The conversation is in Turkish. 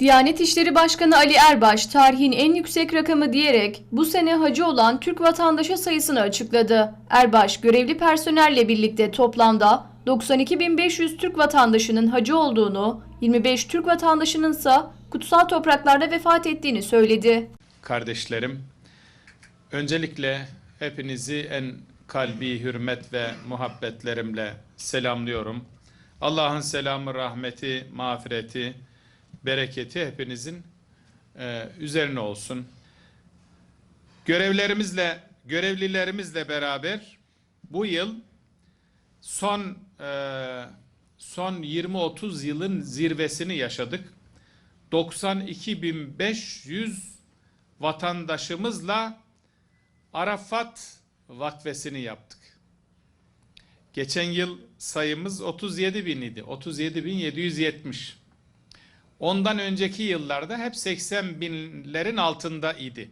Diyanet İşleri Başkanı Ali Erbaş tarihin en yüksek rakamı diyerek bu sene hacı olan Türk vatandaşı sayısını açıkladı. Erbaş görevli personelle birlikte toplamda 92.500 Türk vatandaşının hacı olduğunu, 25 Türk vatandaşının ise kutsal topraklarda vefat ettiğini söyledi. kardeşlerim. Öncelikle hepinizi en kalbi hürmet ve muhabbetlerimle selamlıyorum. Allah'ın selamı, rahmeti, mağfireti, bereketi hepinizin e, üzerine olsun. Görevlerimizle, görevlilerimizle beraber bu yıl son e, son 20-30 yılın zirvesini yaşadık. 92.500 vatandaşımızla Arafat vakfesini yaptık. Geçen yıl sayımız 37 bin idi. 37 bin 770. Ondan önceki yıllarda hep 80 binlerin altında idi.